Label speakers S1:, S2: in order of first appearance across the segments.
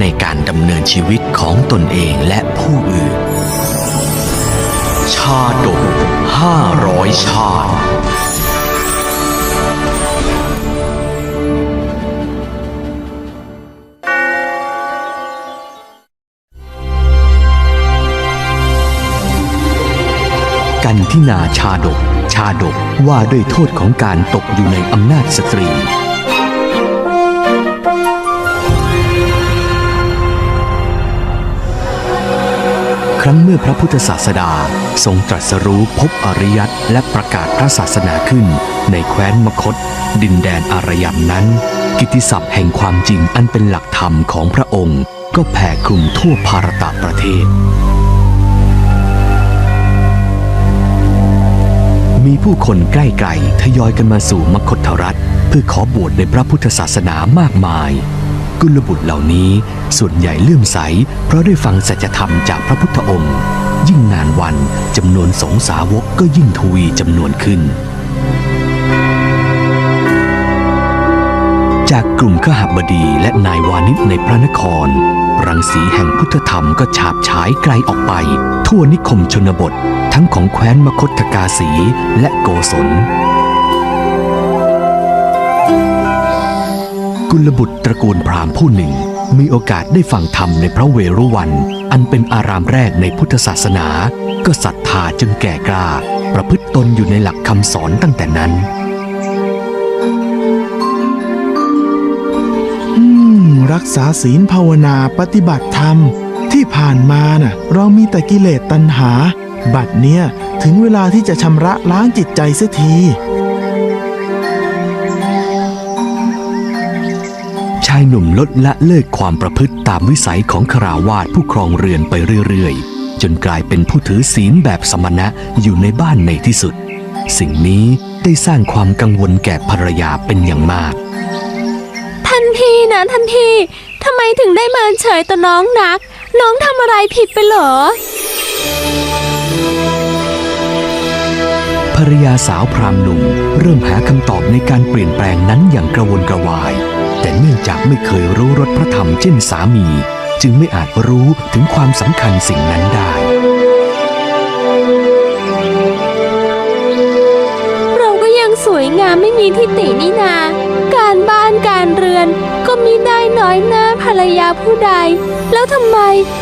S1: ในการดำเนินชีวิตของตนเองและผู้อื่น ชาดกห้าร้อยชาติกันที่นาชาดก ชาดกว่าด้วยโทษของการตกอยู่ในอำนาจสตรี ครั้งเมื่อพระพุทธศาสดาทรงตรัสรู้พบอริยัตและประกาศพระศาสนาขึ้น ในแคว้นมคต ดินแดนอารยันนั้น กิตติศัพท์แห่งความจริงอันเป็นหลักธรรมของพระองค์ ก็แผ่คลุมทั่วภารตะประเทศ มีผู้คนใกล้ๆทยอยกันมาสู่มคธรัฐ เพื่อขอบวชในพระพุทธศาสนามากมาย กุลบุตรเหล่านี้ส่วนใหญ่เลื่อมใส เพราะได้ฟังสัจธรรมจากพระพุทธองค์ ยิ่งนานวันจำนวนสงฆ์สาวกก็ยิ่งทวีจำนวนขึ้น จากกลุ่มขหบดีและนายวานิชในพระนคร รังสีแห่งพุทธธรรมก็ฉาบฉายไกลออกไป ทั่วนิคมชนบท ทั้งของแคว้นมคธกาสีและโกศล กุลบุตรตระกูลพราหมณ์ผู้หนึ่ง มีโอกาสได้ฟังธรรมในพระเวรุวัน อันเป็นอารามแรกในพุทธศาสนา ก็ศรัทธาจนแก่กล้า ประพฤติตนอยู่ในหลักคำสอนตั้งแต่นั้น
S2: รักษาศีลภาวนาปฏิบัติธรรม ที่ผ่านมาน่ะ เรามีแต่กิเลสตัณหา บัดเนี้ยถึงเวลาที่จะชำระล้างจิตใจเสียทีา
S1: ยหนุ่มลดละเลิกความประพฤติตามวิสัยของคราวาสผู้ครองเรือนไปเรื่อยๆ จนกลายเป็นผู้ถือศีลแบบสมณะอยู่ในบ้านในที่สุด สิ่งนี้ได้สร้างความกังวลแก่ภรรยาเป็นอย่างมาก
S3: ท่านพี่นะท่านพี่ทำไมถึงได้เมินเฉยต่อน้องนัก น้องทำอะไรผิดไปเหรอ
S1: ภรรยาสาวพรามหนุ่มเริ่มหาคำตอบในการเปลี่ยนแปลงนั้นอย่างกระวนกระวาย แต่เนื่องจากไม่เคยรู้รสพระธรรมเช่นสามี จึงไม่อาจรู้ถึงความสำคัญสิ่งนั้นได้
S3: เราก็ยังสวยงามไม่มีทิฏฐินี่นา การบ้านการเรือนก็มิได้น้อยหน้าภรรยาผู้ใด แล้วทำไม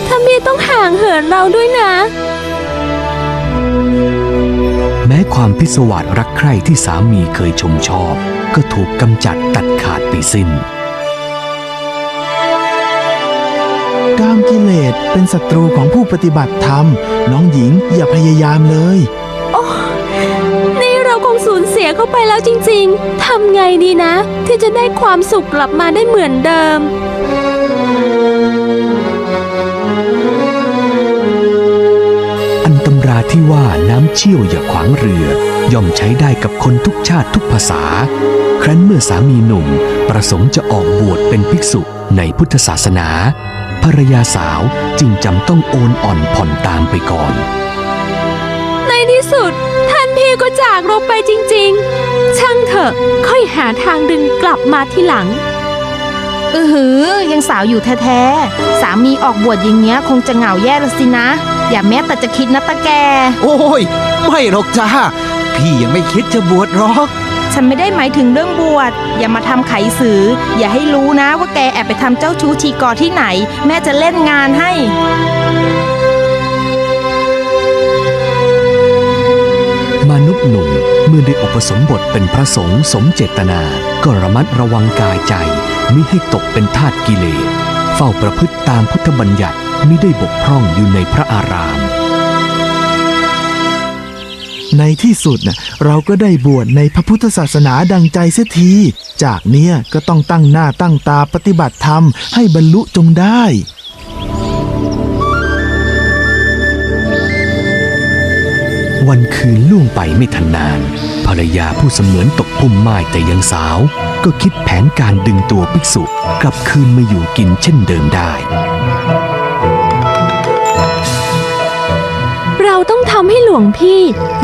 S3: ท่านพี่ต้องห่างเหินเราด้วยนะ
S1: ม้ความพิศวาสรักใคร่ที่สามีเคยชมชอบ ก็ถูกกำจัดตัดขาดไปสิ้น
S2: กามกิเลสเป็นศัตรูของผู้ปฏิบัติธรรม น้องหญิงอย่าพยายามเลย
S3: นี่เราคงสูญเสียเข้าไปแล้วจริงๆ ทำไงดีนะ ที่จะได้ความสุขกลับมาได้เหมือนเดิม
S1: ที่ว่าน้ำเชี่ยวอย่าขวางเรือย่อมใช้ได้กับคนทุกชาติทุกภาษา ครั้นเมื่อสามีหนุ่ม ประสงค์จะออกบวชเป็นภิกษุในพุทธศาสนา ภรรยาสาวจึงจำต้องโอนอ่อนผ่อนตามไปก่อน
S3: ในที่สุด ท่านพี่ก็จากเราไปจริง ๆ ช่างเถอะค่อยหาทางดึงกลับมาทีหลัง
S4: อือหือ ยังสาวอยู่แท้ๆ สามีออกบวชอย่างเงี้ยคงจะเหงาแย่ละสินะ อย่าแม้แต่จะคิดนะตะแก
S5: โอ้ย ไม่หรอกจ้า พี่ยังไม่คิดจะบวชหรอก
S4: ฉันไม่ได้หมายถึงเรื่องบวช อย่ามาทำไขสือ อย่าให้รู้นะว่าแกแอบไปทำเจ้าชู้ทีกอที่ไหน แม่จะเล่นงานให้
S1: มนุษย์หนุ่มเมื่อได้อุปสมบทเป็นพระสงฆ์สมเจตนา ก็ระมัดระวังกายใจมิให้ตกเป็นทาสกิเลส เฝ้าประพฤติตามพุทธบัญญัติมิได้บกพร่องอยู่ในพระอาราม
S2: ในที่สุดนะเราก็ได้บวชในพระพุทธศาสนาดังใจเสียที จากเนี้ยก็ต้องตั้งหน้าตั้งตาปฏิบัติธรรมให้บรรลุจงได้
S1: วันคืนล่วงไปไม่ทันนาน ภรรยาผู้เสมือนตกพุ่มไม้แต่ยังสาว ก็คิดแผนการดึงตัวภิกษุกลับคืนมาอยู่กินเช่นเดิมได้
S3: เราต้องทำให้หลวงพี่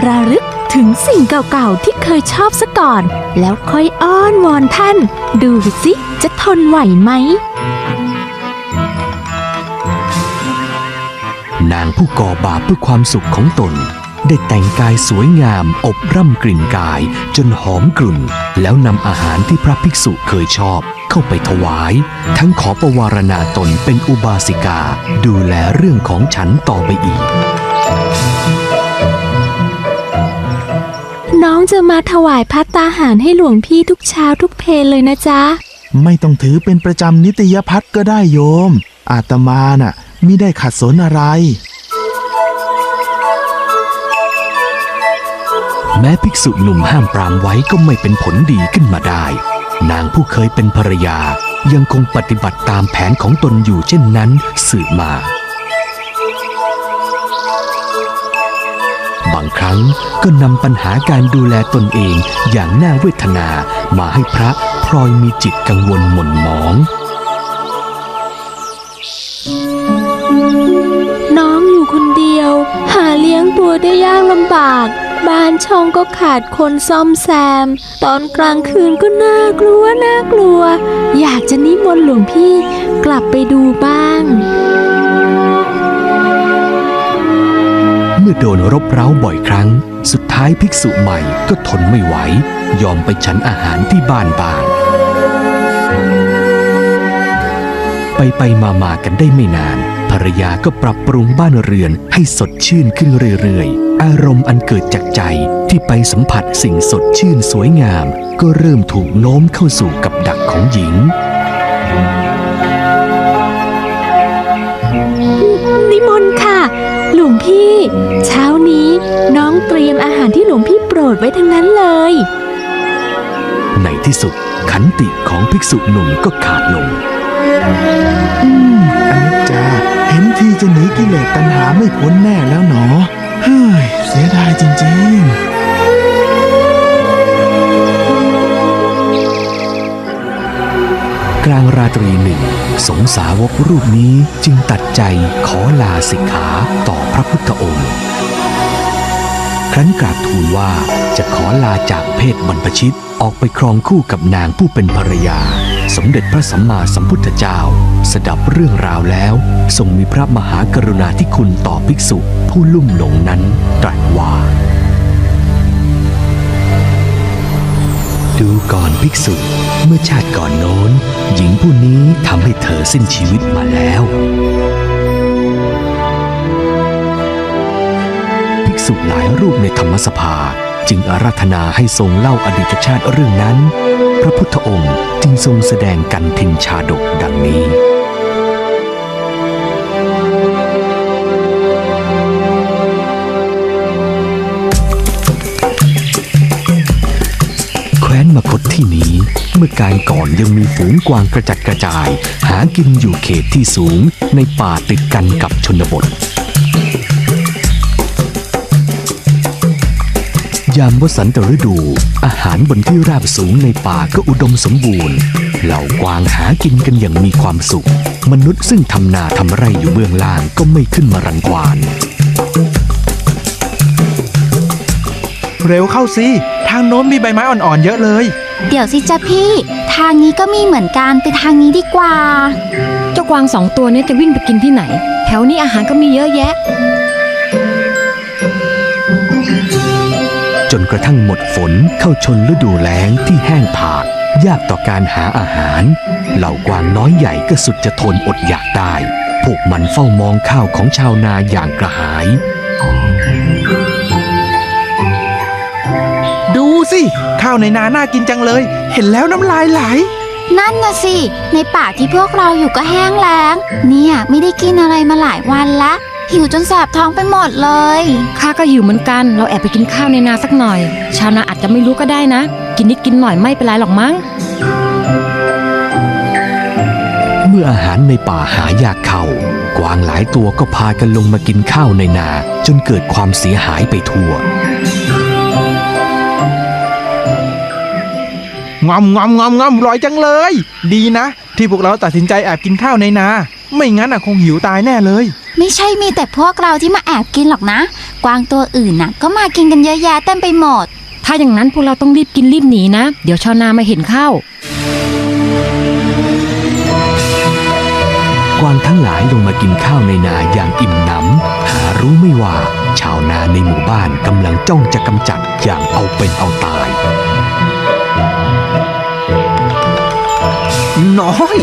S3: ระลึกถึงสิ่งเก่าๆที่เคยชอบซะก่อน แล้วค่อยอ้อนวอนท่าน ดูสิจะทนไหวไหม
S1: นางผู้ก่อบาปเพื่อความสุขของตน ได้แต่งกายสวยงามอบร่ำกลิ่นกาย จนหอมกลุ่น แล้วนำอาหารที่พระภิกษุเคยชอบ เข้าไปถวาย ทั้งขอประวารณาตนเป็นอุบาสิกา ดูแลเรื่องของฉันต่อไปอีก
S3: น้องจะมาถวายพัตตาหารให้หลวงพี่ทุกเช้าทุกเพลเลยนะจ๊ะ
S2: ไม่ต้องถือเป็นประจำนิตยพัฒน์ก็ได้โยม อาตมาน่ะมิได้ขัดสนอะไร
S1: แม้ภิกษุหนุ่มห้ามปรามไว้ก็ไม่เป็นผลดีขึ้นมาได้ นางผู้เคยเป็นภรรยายังคงปฏิบัติตามแผนของตนอยู่เช่นนั้นสืบมา บางครั้งก็นำปัญหาการดูแลตนเองอย่างน่าเวทนามาให้พระพลอยมีจิตกังวลหม่นหมอง
S3: น้องอยู่คนเดียว หาเลี้ยงตัวได้ยากลำบาก บ้านช่องก็ขาดคนซ่อมแซม ตอนกลางคืนก็น่ากลัวน่ากลัว อยากจะนิมนต์หลวงพี่กลับไปดูบ้าง
S1: เมื่อโดนรบเร้าบ่อยครั้ง สุดท้ายภิกษุใหม่ก็ทนไม่ไหว ยอมไปฉันอาหารที่บ้านบาง ไปไปมามากันได้ไม่นาน รรยาก็ปรับปรุงบ้านเรือนให้สดชื่นขึ้นเรื่อยๆ อารมณ์อันเกิดจากใจที่ไปสัมผัสสิ่งสดชื่นสวยงาม ก็เริ่มถูกโน้มเข้าสู่กับดักของหญิง
S3: นิมนต์ค่ะ หลวงพี่ เช้านี้น้องเตรียมอาหารที่หลวงพี่โปรดไว้ทั้งนั้นเลย
S1: ในที่สุดขันติของภิกษุหนุ่มก็ขาดลง
S2: นีกิเลสตัณหาไม่พ้นแน่แล้วหนอ เฮ้ย เสียดายจริงๆ
S1: กลางราตรีหนึ่ง สงสาวกรูปนี้จึงตัดใจขอลาสิกขาต่อพระพุทธองค์ ครั้นกราบทูลว่าจะขอลาจากเพศบรรพชิตออกไปครองคู่กับนางผู้เป็นภรรยา สมเด็จพระสัมมาสัมพุทธเจ้า สดับเรื่องราวแล้ว ทรงมีพระมหากรุณาธิคุณต่อภิกษุผู้ลุ่มหลงนั้นตรัสว่า ดูก่อนภิกษุเมื่อชาติก่อนโน้น หญิงผู้นี้ทำให้เธอสิ้นชีวิตมาแล้ว ภิกษุหลายรูปในธรรมสภาจึงอาราธนาให้ทรงเล่าอดีตชาติเรื่องนั้น พระพุทธองค์จึงทรงแสดงกันทินชาดกดังนี้ แคว้นมคตที่นี้เมื่อการก่อนยังมีฝูงกวางกระจัดกระจาย หากินอยู่เขตที่สูงในป่าติดกันกับชนบท ยามวสันตฤดู อาหารบนที่ราบสูงในป่าก็อุดมสมบูรณ์ เหล่ากวางหากินกันอย่างมีความสุข มนุษย์ซึ่งทำนาทำไร่อยู่เบื้องล่างก็ไม่ขึ้นมารังควาน
S5: เร็วเข้าสิ ทางโน้นมีใบไม้อ่อนๆเยอะเลย
S6: เดี๋ยวสิจ๊ะพี่ ทางนี้ก็มีเหมือนกันไปทางนี้ดีกว่า
S7: เจ้ากวางสองตัวนี้จะวิ่งไปกินที่ไหน แถวนี้อาหารก็มีเยอะแยะ
S1: กระทั่งหมดฝนเข้าชนฤดูแล้งที่แห้งผาก ยากต่อการหาอาหาร เหล่ากวางน้อยใหญ่ก็สุดจะทนอดอยากได้ พวกมันเฝ้ามองข้าวของชาวนาอย่างกระหาย
S5: ดูสิ ข้าวในนาน่ากินจังเลย เห็นแล้วน้ำลายไหล
S6: นั่นน่ะสิ ในป่าที่พวกเราอยู่ก็แห้งแล้ง เนี่ยไม่ได้กินอะไรมาหลายวันละ หิวจนแสบท้องไปหมดเลย
S7: ข้าก็หิวเหมือนกัน เราแอบไปกินข้าวในนาสักหน่อย ชาวนาอาจจะไม่รู้ก็ได้นะ กินนิดกินหน่อยไม่เป็นไรหรอกมั้ง
S1: เมื่ออาหารในป่าหายากเข้าคกวางหลายตัวก็พากันลงมากินข้าวในนา จนเกิดความเสียหายไปทั่ว
S2: งอมงอมงอมงอมอร่อยจังเลย ดีนะ ที่พวกเราตัดสินใจแอบกินข้าวในนา ไม่งั้นอะคงหิวตายแน่เลย
S6: ไม่ใช่มีแต่พวกเราที่มาแอบกินหรอกนะ กวางตัวอื่นน่ะ ก็มากินกันเยอะแยะเต็มไปหมด
S7: ถ้าอย่างนั้นพวกเราต้องรีบกินรีบหนีนะ เดี๋ยวชาวนามาเห็นเข้า
S1: กวางทั้งหลายลงมากินข้าวในนาอย่างอิ่มหนำหารู้ไม่ว่า ชาวนาในหมู่บ้านกำลังจ้องจะกำจัดอย่างเอาเป็นเอาตาย
S5: น้อย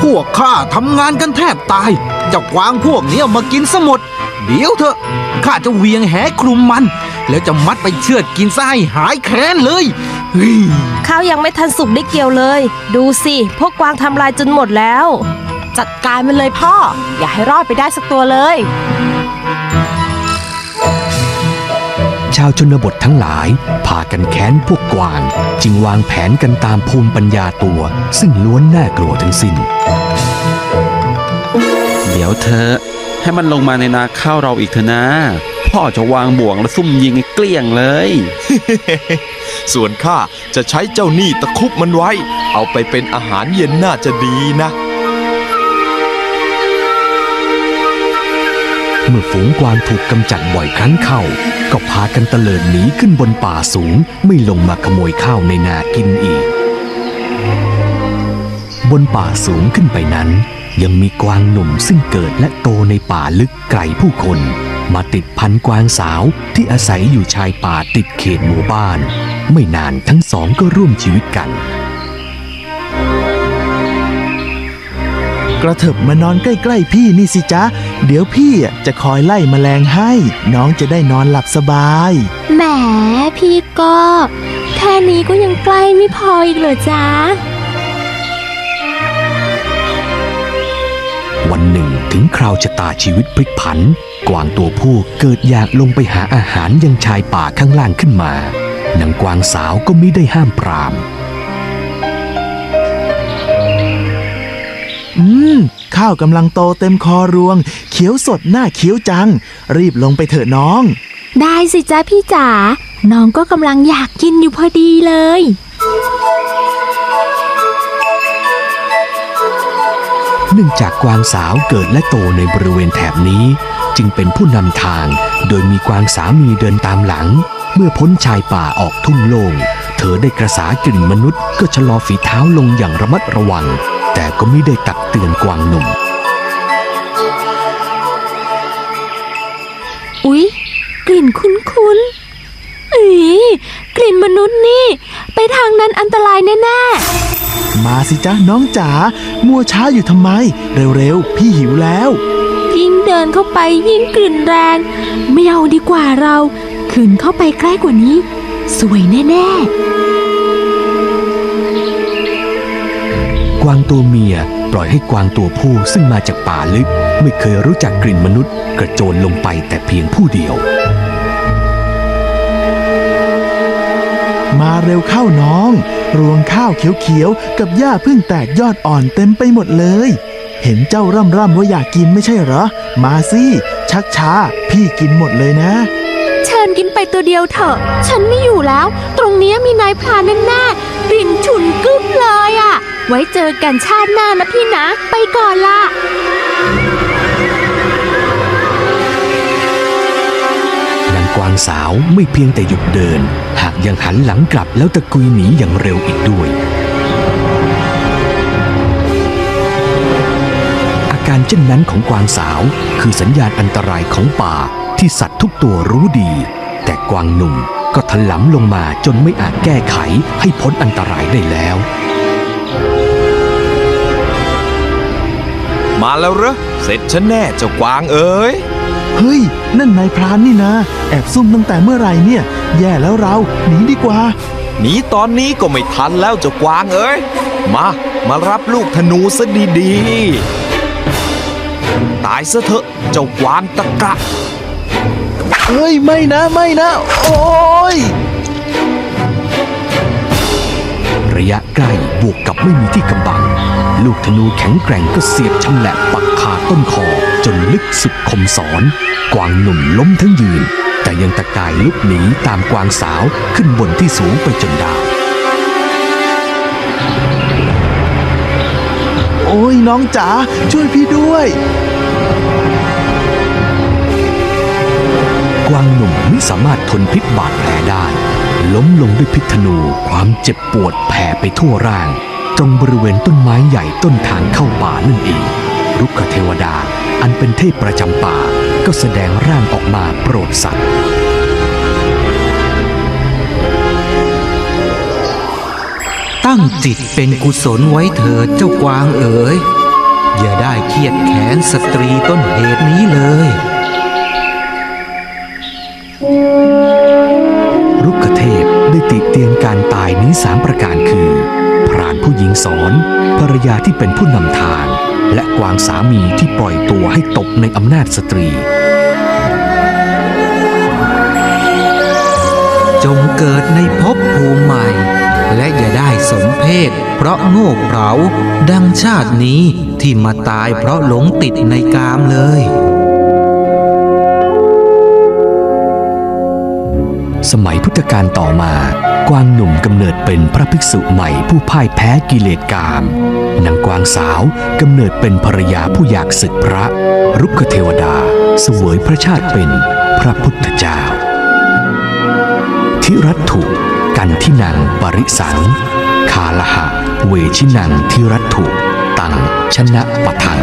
S5: พวกข้าทำงานกันแทบตาย เจ้ากวางพวกนี้เอามากินซะหมด เดี๋ยวเถอะข้าจะเวียงแหคลุมมัน แล้วจะมัดไปเชือดกินซะให้หายแค้นเลยเฮ้ย
S8: ข้าวยังไม่ทันสุกได้เกี่ยวเลย ดูสิ พวกกวางทำลายจนหมดแล้ว จัดการมันเลยพ่อ อย่าให้รอดไปได้สักตัวเลย
S1: ชาวชนบททั้งหลายพากันแค้นพวกกวาง จึงวางแผนกันตามภูมิปัญญาตัว ซึ่งล้วนน่ากลัวทั้งสิ้น
S9: เดี๋ยวเธอให้มันลงมาในนาข้าวเราอีกเถอะนะ พ่อจะวางบ่วงและซุ่มยิงให้เกลี้ยงเลย
S10: ส่วนข้าจะใช้เจ้าหนี้ตะครุบมันไว้ เอาไปเป็นอาหารเย็นน่าจะดีนะ
S1: เมื่อฝูงกวางถูกกำจัดบ่อยครั้งเข้า ก็พากันเตลิดหนีขึ้นบนป่าสูงไม่ลงมาขโมยข้าวในนากินอีก บนป่าสูงขึ้นไปนั้น ยังมีกวางหนุ่มซึ่งเกิดและโตในป่าลึกไกลผู้คน มาติดพันกวางสาวที่อาศัยอยู่ชายป่าติดเขตหมู่บ้าน ไม่นานทั้งสองก็ร่วมชีวิตกัน
S2: ระเถิบมานอนใกล้ๆพี่นี่สิจ๊ะ เดี๋ยวพี่อะจะคอยไล่แมลงให้ น้องจะได้นอนหลับสบาย
S3: แหมพี่ก็ แค่นี้ก็ยังใกล้ไม่พออีกเหรอจ๊ะ
S1: วันหนึ่งถึงคราวชะตาชีวิตพลิกผัน กวางตัวผู้เกิดอยากลงไปหาอาหารยังชายป่าข้างล่างขึ้นมานางกวางสาวก็ไม่ได้ห้ามปราม
S2: ข้าวกำลังโตเต็มคอรวง เขียวสดหน้าเขียวจัง รีบลงไปเถอะน้อง
S3: ได้สิจ๊ะพี่จ๋า น้องก็กำลังอยากกินอยู่พอดีเลย
S1: เนื่องจากกวางสาวเกิดและโตในบริเวณแถบนี้ จึงเป็นผู้นำทาง โดยมีกวางสามีเดินตามหลัง เมื่อพ้นชายป่าออกทุ่งโล่งเธอได้กระสากลิ่นมนุษย์ก็ชะลอฝีเท้าลงอย่างระมัดระวัง แต่ก็ไม่ได้ตักเตือนกวางหนุ่ม
S3: อุ๊ย กลิ่นคุ้นๆอีกลิ่นมนุษย์นี่ ไปทางนั้นอันตรายแน่
S2: มาสิจ๊ะน้องจ๋า มัวช้าอยู่ทำไม เร็วๆ พี่หิวแล้ว
S3: ๆ ยิ่งเดินเข้าไปยิ่งกลิ่นแรง ไม่เอาดีกว่าเรา ขืนเข้าไปใกล้กว่านี้ สวยแน่
S1: วางตัวเมียปล่อยให้กวางตัวผู้ซึ่งมาจากป่าลึก ไม่เคยรู้จักกลิ่นมนุษย์ กระโจนลงไปแต่เพียงผู้เดียว
S2: มาเร็วเข้าน้อง รวงข้าวเขียวๆ กับหญ้าพึ่งแตกยอดอ่อนเต็มไปหมดเลย เห็นเจ้าร่ำร่ำว่าอยากกินไม่ใช่เหรอ มาสิชักช้า พี่กินหมดเลยนะ
S3: เชิญกินไปตัวเดียวเถอะ ฉันไม่อยู่แล้ว ตรงนี้มีนายพรานแน่ๆกลิ่นฉุนกึ้มเลยอะ่ะ ไว้เจอกันชาติหน้านะพี่นะ ไปก่อนละ
S1: นางกวางสาวไม่เพียงแต่หยุดเดิน หากยังหันหลังกลับแล้วตะกุยหนีอย่างเร็วอีกด้วย อาการเช่นนั้นของกวางสาวคือสัญญาณอันตรายของป่าที่สัตว์ทุกตัวรู้ดี แต่กวางหนุ่มก็ถลำลงมาจนไม่อาจแก้ไขให้พ้นอันตรายได้แล้ว
S10: มาแล้วเหรอ เสร็จฉันแน่เจ้ากวางเอ๋ย
S2: เฮ้ย นั่นนายพรานนี่นะ แอบซุ่มตั้งแต่เมื่อไหร่เนี่ย แย่แล้วเรา หนีดีกว่า
S10: หนีตอนนี้ก็ไม่ทันแล้วเจ้ากวางเอ๋ยมา มารับลูกธนูซะดีๆ ตายซะเถอะเจ้ากวางตะกะ
S2: เฮ้ย ไม่นะไม่นะ โอ้ย
S1: ระยะใกล้บวกกับไม่มีที่กำบัง ลูกธนูแข็งแกร่งก็เสียบชำแหละปักคาต้นคอจนลึกสุดคมสอน กวางหนุ่มล้มทั้งยืน แต่ยังตะกายลุกหนีตามกวางสาวขึ้นบนที่สูงไปจนได้
S2: โอ้ยน้องจ๋าช่วยพี่ด้วย
S1: กวางหนุ่มไม่สามารถทนพิษบาดแผลได้ ล้มลงด้วยพิษธนูความเจ็บปวดแผ่ไปทั่วร่าง ตรงบริเวณต้นไม้ใหญ่ต้นทางเข้าป่านั่นเอง รุกขเทวดาอันเป็นเทพประจำป่าก็แสดงร่างออกมาโปรดสัตว์
S5: ตั้งจิตเป็นกุศลไว้เถิดเจ้ากวางเอ๋ย อย่าได้เครียดแค้นสตรีต้นเหตุนี้เลย
S1: รุกขเทพได้ติเตียนการตายนี้สามประการ สอน ภรรยาที่เป็นผู้นำทาง และกวางสามีที่ปล่อยตัวให้ตกในอำนาจสตรี
S5: จงเกิดในภพภูมิใหม่ และอย่าได้สมเพศ เพราะโง่เขลาดังชาตินี้ที่มาตายเพราะหลงติดในกามเลย
S1: สมัยพุทธกาลต่อมา กวางหนุ่มกำเนิดเป็นพระภิกษุใหม่ผู้พ่ายแพ้กิเลสกาม นางกวางสาวกำเนิดเป็นภรยาผู้อยากศึกพระ รุกขเทวดาเสวยพระชาติเป็นพระพุทธเจ้า ทิรัตถุกันที่นังปริสัง คาลหะ เวชินังทิรัตถุ ตังชนะปะทัง